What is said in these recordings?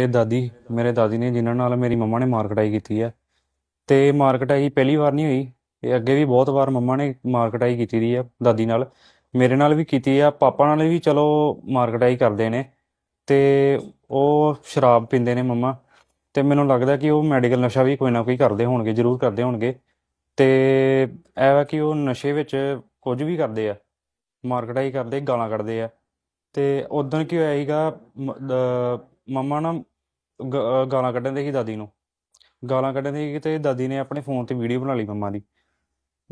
ਇਹ ਦਾਦੀ, ਮੇਰੇ ਦਾਦੀ ਨੇ ਜਿਨ੍ਹਾਂ ਨਾਲ ਮੇਰੀ ਮੰਮਾ ਨੇ ਮਾਰ ਕਟਾਈ ਕੀਤੀ ਹੈ ਤੇ ਮਾਰ ਕਟਾਈ ਪਹਿਲੀ ਵਾਰ ਨਹੀਂ ਹੋਈ, ਇਹ ਅੱਗੇ ਵੀ ਬਹੁਤ ਵਾਰ ਮੰਮਾ ਨੇ ਮਾਰ ਕਟਾਈ ਕੀਤੀ ਦੀ ਆ ਦਾਦੀ ਨਾਲ। ਮੇਰੇ ਨਾਲ ਵੀ ਕੀਤੀ ਆ, ਪਾਪਾ ਨਾਲ ਵੀ ਚਲੋ ਮਾਰ ਕਟਾਈ ਕਰਦੇ ਨੇ। ਤੇ ਉਹ ਸ਼ਰਾਬ ਪੀਂਦੇ ਨੇ ਮੰਮਾ। ਤੇ ਮੈਨੂੰ ਲੱਗਦਾ ਕਿ ਉਹ ਮੈਡੀਕਲ ਨਸ਼ਾ ਵੀ ਕੋਈ ਨਾ ਕੋਈ ਕਰਦੇ ਹੋਣਗੇ, ਜ਼ਰੂਰ ਕਰਦੇ ਹੋਣਗੇ। ਤੇ ਇਹ ਵਾ ਕਿ ਉਹ ਨਸ਼ੇ ਵਿੱਚ ਕੁਝ ਵੀ ਕਰਦੇ ਆ, ਮਾਰ ਕਟਾਈ ਕਰਦੇ, ਗਾਲਾਂ ਕੱਢਦੇ ਆ। ਤੇ ਉਦੋਂ ਕੀ ਹੋਇਆ ਸੀਗਾ ਮੰਮਾ ਨਾ ਗ- ਗਾਲਾਂ ਕੱਢਣ ਦੇ ਸੀ ਦਾਦੀ ਨੂੰ। ਗਾਲਾਂ ਕੱਢਣ ਦੇ ਸੀ ਤੇ ਦਾਦੀ ਨੇ ਆਪਣੇ ਫੋਨ ਤੇ ਵੀਡੀਓ ਬਣਾ ਲਈ ਮੰਮਾ ਦੀ।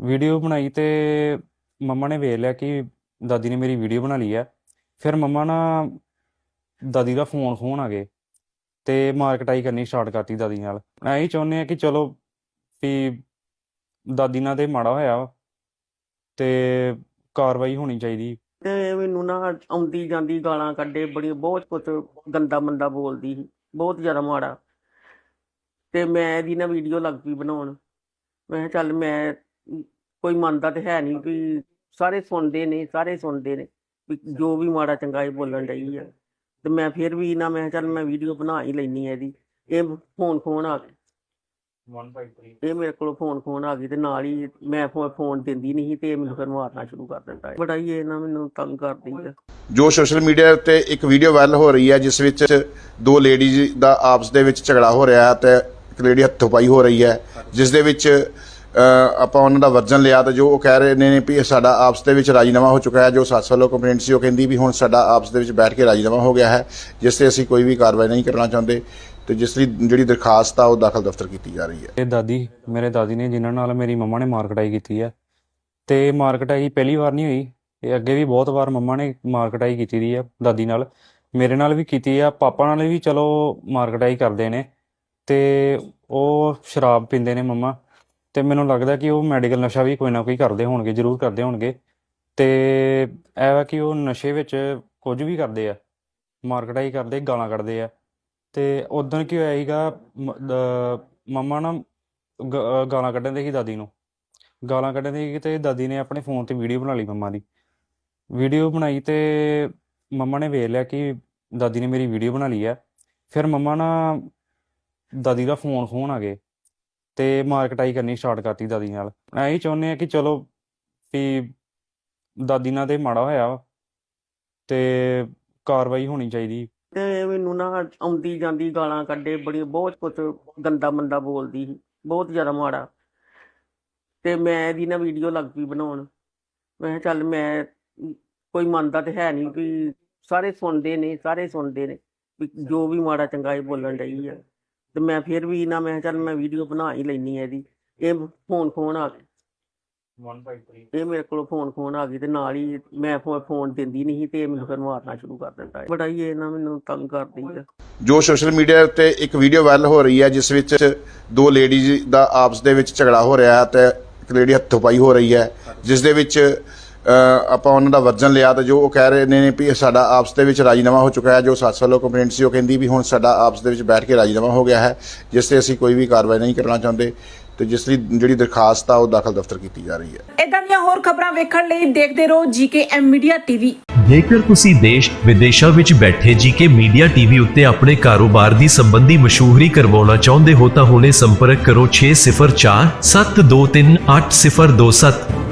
ਵੀਡੀਓ ਬਣਾਈ ਤੇ ਮੰਮਾ ਨੇ ਵੇਖ ਲਿਆ ਕਿ ਦਾਦੀ ਨੇ ਮੇਰੀ ਵੀਡੀਓ ਬਣਾ ਲਈ ਹੈ ਫਿਰ ਮੰਮਾ ਨਾ ਦਾਦੀ ਦਾ ਫੋਨ ਖੋਹਣ ਆ ਗਏ ਤੇ ਮਾਰ ਕਟਾਈ ਕਰਨੀ ਸਟਾਰਟ ਕਰਤੀ ਦਾਦੀ ਨਾਲ। ਐਂ ਹੀ ਚਾਹੁੰਦੇ ਆ ਕਿ ਚਲੋ ਵੀ ਦਾਦੀ ਨਾਲ ਤੇ ਮਾੜਾ ਹੋਇਆ ਵਾ ਤੇ ਕਾਰਵਾਈ ਹੋਣੀ ਚਾਹੀਦੀ। ਤੇ ਮੈਨੂੰ ਨਾ ਆਉਂਦੀ ਜਾਂਦੀ ਗਾਲਾਂ ਕੱਢੇ ਬੜੀ ਬਹੁਤ ਕੁਝ ਗੰਦਾ ਮੰਦਾ ਬੋਲਦੀ ਸੀ ਬਹੁਤ ਜ਼ਿਆਦਾ ਮਾੜਾ। ਤੇ ਮੈਂ ਇਹਦੀ ਨਾ ਵੀਡੀਓ ਲੱਗ ਪਈ ਬਣਾਉਣ। ਮੈਂ ਕਿਹਾ ਚੱਲ ਮੈਂ ਕੋਈ ਮੰਨਦਾ ਤੇ ਹੈ ਨਹੀਂ ਵੀ ਸਾਰੇ ਸੁਣਦੇ ਨੇ ਸਾਰੇ ਸੁਣਦੇ ਨੇ ਵੀ ਜੋ ਵੀ ਮਾੜਾ ਚੰਗਾ ਇਹ ਬੋਲਣ ਡਈ ਆ। ਤੇ ਮੈਂ ਫਿਰ ਵੀ ਨਾ ਮੈਂ ਚੱਲ ਮੈਂ ਵੀਡੀਓ ਬਣਾ ਹੀ ਲੈਣੀ ਹੈ ਇਹਦੀ। ਇਹ ਫੋਨ ਫੋਨ ਆ ਗਿਆ 153 ਇਹ ਮੇਰੇ ਕੋਲ ਫੋਨ ਫੋਨ ਆ ਗਈ ਤੇ ਨਾਲ ਹੀ ਮੈਂ ਫੋਨ ਦਿੰਦੀ ਨਹੀਂ ਤੇ ਮੈਨੂੰ ਫਿਰ ਮਾਰਨਾ ਸ਼ੁਰੂ ਕਰ ਦਿੰਦਾ ਹੈ। ਬੜਾ ਹੀ ਇਹ ਨਾ ਮੈਨੂੰ ਤੰਗ ਕਰਦੀ ਹੈ ਜੋ ਸੋਸ਼ਲ ਮੀਡੀਆ ਉੱਤੇ ਇੱਕ ਵੀਡੀਓ ਵਾਇਰਲ ਹੋ ਰਹੀ ਹੈ ਜਿਸ ਵਿੱਚ ਦੋ ਲੇਡੀਜ਼ ਦਾ ਆਪਸ ਦੇ ਵਿੱਚ ਝਗੜਾ ਹੋ ਰਿਹਾ ਹੈ ਤੇ ਇੱਕ ਲੇਡੀ ਹੱਥੋਂ ਪਾਈ ਹੋ ਰਹੀ ਹੈ ਜਿਸ ਦੇ ਵਿੱਚ ਆਪਾਂ ਉਹਨਾਂ ਦਾ ਵਰਜਨ ਲਿਆ ਤੇ ਜੋ ਉਹ ਕਹਿ ਰਹੇ ਨੇ ਵੀ ਸਾਡਾ ਆਪਸ ਦੇ ਵਿੱਚ ਰਾਜੀਨਾਮਾ ਹੋ ਚੁੱਕਾ ਹੈ ਜੋ ਸੱਸ ਵੱਲੋਂ ਕੰਪਲੇਂਟ ਸੀ ਉਹ ਕਹਿੰਦੀ ਵੀ ਹੁਣ ਸਾਡਾ ਆਪਸ ਦੇ ਵਿੱਚ ਬੈਠ ਕੇ ਰਾਜੀਨਾਮਾ ਹੋ ਗਿਆ ਹੈ ਜਿਸ ਤੇ ਅਸੀਂ ਕੋਈ ਵੀ ਕਾਰਵਾਈ ਨਹੀਂ ਕਰਨਾ ਚਾਹੁੰਦੇ। ਤੇ ਜਿਸ ਲਈ ਜਿਹੜੀ ਦਰਖਾਸਤ ਆ ਉਹ ਦਾਖਲ ਦਫ਼ਤਰ ਕੀਤੀ ਜਾ ਰਹੀ ਹੈ। ਇਹ ਦਾਦੀ, ਮੇਰੇ ਦਾਦੀ ਨੇ ਜਿਨ੍ਹਾਂ ਨਾਲ ਮੇਰੀ ਮੰਮਾ ਨੇ ਮਾਰ ਕਟਾਈ ਕੀਤੀ ਹੈ। ਤੇ ਮਾਰ ਕਟਾਈ ਪਹਿਲੀ ਵਾਰ ਨਹੀਂ ਹੋਈ, ਇਹ ਅੱਗੇ ਵੀ ਬਹੁਤ ਵਾਰ ਮੰਮਾ ਨੇ ਮਾਰ ਕਟਾਈ ਕੀਤੀ ਦੀ ਆ ਦਾਦੀ ਨਾਲ। ਮੇਰੇ ਨਾਲ ਵੀ ਕੀਤੀ ਆ, ਪਾਪਾ ਨਾਲ ਵੀ ਚਲੋ ਮਾਰ ਕਟਾਈ ਕਰਦੇ ਨੇ। ਤੇ ਉਹ ਸ਼ਰਾਬ ਪੀਂਦੇ ਨੇ ਮੰਮਾ। ਤੇ ਮੈਨੂੰ ਲੱਗਦਾ ਕਿ ਉਹ ਮੈਡੀਕਲ ਨਸ਼ਾ ਵੀ ਕੋਈ ਨਾ ਕੋਈ ਕਰਦੇ ਹੋਣਗੇ, ਜ਼ਰੂਰ ਕਰਦੇ ਹੋਣਗੇ। ਤੇ ਇਹ ਵਾ ਕਿ ਉਹ ਨਸ਼ੇ ਵਿੱਚ ਕੁਝ ਵੀ ਕਰਦੇ ਆ, ਮਾਰ ਕਟਾਈ ਕਰਦੇ, ਗਾਲਾਂ ਕੱਢਦੇ ਆ। ਤੇ ਉਦੋਂ ਕੀ ਹੋਇਆ ਸੀਗਾ, ਮ- ਮੰਮਾ ਨਾ ਗ- ਗਾਲਾਂ ਕੱਢਣ ਦੇ ਸੀ ਦਾਦੀ ਨੂੰ। ਗਾਲਾਂ ਕੱਢਣ ਦੇ ਸੀ ਤੇ ਦਾਦੀ ਨੇ ਆਪਣੇ ਫੋਨ ਤੇ ਵੀਡੀਓ ਬਣਾ ਲਈ ਮੰਮਾ ਦੀ। ਵੀਡੀਓ ਬਣਾਈ ਤੇ ਮੰਮਾ ਨੇ ਵੇਖ ਲਿਆ ਕਿ ਦਾਦੀ ਨੇ ਮੇਰੀ ਵੀਡੀਓ ਬਣਾ ਲਈ ਹੈ ਫਿਰ ਮੰਮਾ ਨਾ ਦਾਦੀ ਦਾ ਫੋਨ ਫੋਨ ਆ ਗਏ ਤੇ ਮਾਰ ਕਟਾਈ ਕਰਨੀ ਸਟਾਰਟ ਕਰਤੀ ਦਾਦੀ ਨਾਲ। ਐਂ ਚਾਹੁੰਦੇ ਆ ਕਿ ਚਲੋ ਵੀ ਦਾਦੀ ਨਾਲ ਤੇ ਮਾੜਾ ਹੋਇਆ ਵਾ ਤੇ ਕਾਰਵਾਈ ਹੋਣੀ ਚਾਹੀਦੀ। ਤੇ ਮੈਨੂੰ ਨਾ ਆਉਂਦੀ ਜਾਂਦੀ ਗਾਲਾਂ ਕੱਢੇ ਬੜੀ ਬਹੁਤ ਕੁਝ ਗੰਦਾ ਮੰਦਾ ਬੋਲਦੀ ਸੀ, ਬਹੁਤ ਜ਼ਿਆਦਾ ਮਾੜਾ। ਤੇ ਮੈਂ ਇਹਦੀ ਨਾ ਵੀਡੀਓ ਲੱਗ ਪਈ ਬਣਾਉਣ। ਮੈਂ ਕਿਹਾ ਚੱਲ ਮੈਂ, ਕੋਈ ਮੰਨਦਾ ਤੇ ਹੈ ਨਹੀਂ ਵੀ ਸਾਰੇ ਸੁਣਦੇ ਨੇ, ਸਾਰੇ ਸੁਣਦੇ ਨੇ, ਵੀ ਜੋ ਵੀ ਮਾੜਾ ਚੰਗਾ ਇਹ ਬੋਲਣ ਡਈ ਆ। ਤੇ ਮੈਂ ਫਿਰ ਵੀ ਨਾ, ਮੈਂ ਕਿਹਾ ਚੱਲ ਮੈਂ ਵੀਡੀਓ ਬਣਾ ਹੀ ਲੈਣੀ ਹੈ ਇਹਦੀ। ਇਹ ਫੋਨ ਫੋਨ ਆ ਗਿਆ 153 ਇਹ ਮੇਰੇ ਕੋਲ ਫੋਨ ਫੋਨ ਆ ਗਈ ਤੇ ਨਾਲ ਹੀ ਮੈਂ ਫੋਨ ਦਿੰਦੀ ਨਹੀਂ ਤੇ ਇਹ ਮੈਨੂੰ ਫਿਰ ਮਾਰਨਾ ਸ਼ੁਰੂ ਕਰ ਦਿੰਦਾ ਹੈ ਬੜਾ ਹੀ ਇਹ ਨਾ ਮੈਨੂੰ ਤੰਗ ਕਰਦੀ ਹੈ ਜੋ ਸੋਸ਼ਲ ਮੀਡੀਆ ਉੱਤੇ ਇੱਕ ਵੀਡੀਓ ਵਾਇਰਲ ਹੋ ਰਹੀ ਹੈ ਜਿਸ ਵਿੱਚ ਦੋ ਲੇਡੀਜ਼ ਦਾ ਆਪਸ ਦੇ ਵਿੱਚ ਝਗੜਾ ਹੋ ਰਿਹਾ ਹੈ ਤੇ ਇੱਕ ਲੇਡੀ ਹੱਥੋਂ ਪਾਈ ਹੋ ਰਹੀ ਹੈ ਜਿਸ ਦੇ ਵਿੱਚ ਆਪਾਂ ਉਹਨਾਂ ਦਾ ਵਰਜਨ ਲਿਆ ਤੇ ਜੋ ਉਹ ਕਹਿ ਰਹੇ ਨੇ ਵੀ ਸਾਡਾ ਆਪਸ ਦੇ ਵਿੱਚ ਰਾਜੀਨਾਮਾ ਹੋ ਚੁੱਕਾ ਹੈ। ਜੋ ਸੱਸ ਵੱਲੋਂ ਕੰਪਲੇਂਟ ਸੀ ਉਹ ਕਹਿੰਦੀ ਵੀ ਹੁਣ ਸਾਡਾ ਆਪਸ ਦੇ ਵਿੱਚ ਬੈਠ ਕੇ ਰਾਜੀਨਾਮਾ ਹੋ ਗਿਆ ਹੈ ਜਿਸ ਤੇ ਅਸੀਂ ਕੋਈ ਵੀ ਕਾਰਵਾਈ ਨਹੀਂ ਕਰਨਾ ਚਾਹੁੰਦੇ ਤੇ ਜਿਸ ਲਈ ਜਿਹੜੀ ਦਰਖਾਸਤ ਆ ਉਹ ਦਾਖਲ ਦਫ਼ਤਰ ਕੀਤੀ ਜਾ ਰਹੀ ਹੈ। ਇਦਾਂ ਦੀਆਂ ਹੋਰ ਖਬਰਾਂ ਵੇਖਣ ਲਈ ਦੇਖਦੇ ਰਹੋ ਜੀਕੇਐਮ ਮੀਡੀਆ ਟੀਵੀ। ਜੇਕਰ ਤੁਸੀਂ ਦੇਸ਼ ਵਿਦੇਸ਼ਾਂ ਵਿੱਚ ਬੈਠੇ ਜੀਕੇ ਮੀਡੀਆ ਟੀਵੀ ਉੱਤੇ ਆਪਣੇ ਕਾਰੋਬਾਰ ਦੀ ਸੰਬੰਧੀ ਮਸ਼ਹੂਰੀ ਕਰਵਾਉਣਾ ਚਾਹੁੰਦੇ ਹੋ ਤਾਂ ਹੁਣੇ ਸੰਪਰਕ ਕਰੋ 604 723 8027